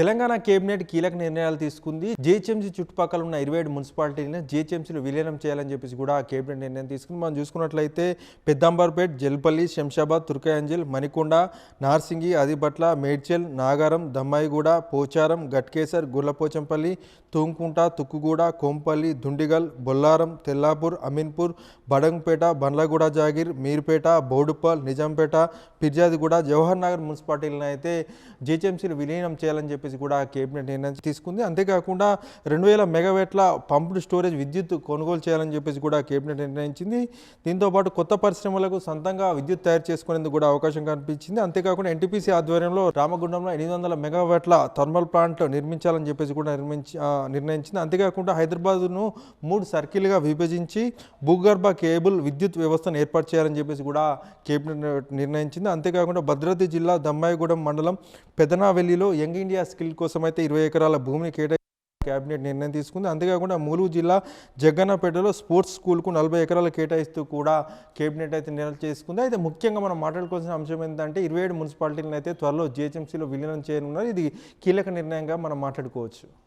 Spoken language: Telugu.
తెలంగాణ కేబినెట్ కీలక నిర్ణయాలు తీసుకుంది. జిహెచ్ఎంసీ చుట్టుపక్కల ఉన్న ఇరవై ఏడు మున్సిపాలిటీని జిహెచ్ఎంసీలో విలీనం చేయాలని చెప్పేసి కూడా కేబినెట్ నిర్ణయం తీసుకుంది. మనం చూసుకున్నట్లయితే పెద్దంబర్పేట్ జల్పల్లి శంషాబాద్ తుర్కయాంజల్ మణికొండ నార్సింగి అదిబట్ల మేడ్చల్ నాగారం దమ్మాయిగూడ పోచారం గట్కేసర్ గుర్లపోచంపల్లి తూంకుంట తుక్కుగూడ కోంపల్లి దుండిగల్ బొల్లారం తెల్లాపూర్ అమీన్పూర్ బడంగ్పేట బండ్లగూడ జాగిర్ మీర్పేట బౌడుపల్ నిజాంపేట పిర్జాదిగూడ జవహర్ నగర్ మున్సిపాలిటీలను అయితే జిహెచ్ఎంసీలు విలీనం చేయాలని చెప్పేసి కూడా కేబినెట్ నిర్ణయం తీసుకుంది. అంతేకాకుండా రెండు వేల మెగావేట్ల పంప్డ్ స్టోరేజ్ విద్యుత్ కొనుగోలు చేయాలని చెప్పేసి కూడా కేబినెట్ నిర్ణయించింది. దీంతోపాటు కొత్త పరిశ్రమలకు సొంతంగా విద్యుత్ తయారు చేసుకునేందుకు కూడా అవకాశం కనిపించింది అంతేకాకుండా ఎన్టీపీసీ ఆధ్వర్యంలో రామగుండంలో ఎనిమిది వందల మెగావేట్ల థర్మల్ ప్లాంట్ నిర్మించాలని చెప్పేసి కూడా నిర్మించి నిర్ణయించింది. అంతేకాకుండా హైదరాబాద్ను మూడు సర్కిల్గా విభజించి భూగర్భ కేబుల్ విద్యుత్ వ్యవస్థను ఏర్పాటు చేయాలని చెప్పేసి కూడా కేబినెట్ నిర్ణయించింది. అంతేకాకుండా భద్రాద్రి జిల్లా దమ్మాయిగూడెం మండలం పెదనావెల్లిలో యంగ్ ఇండియా స్కిల్ కోసం అయితే ఇరవై ఎకరాల భూమిని కేటాయి కేబినెట్ నిర్ణయం తీసుకుంది. అంతేకాకుండా మూలుగు జిల్లా జగన్నపేటలో స్పోర్ట్స్ స్కూల్కు నలభై ఎకరాలు కేటాయిస్తూ కూడా కేబినెట్ అయితే నిర్ణయం చేసుకుంది. అయితే ముఖ్యంగా మనం మాట్లాడుకోవాల్సిన అంశం ఏంటంటే ఇరవై ఏడు మున్సిపాలిటీలను అయితే త్వరలో జిహెచ్ఎంసీలో విలీనం చేయనున్నారు. ఇది కీలక నిర్ణయంగా మనం మాట్లాడుకోవచ్చు.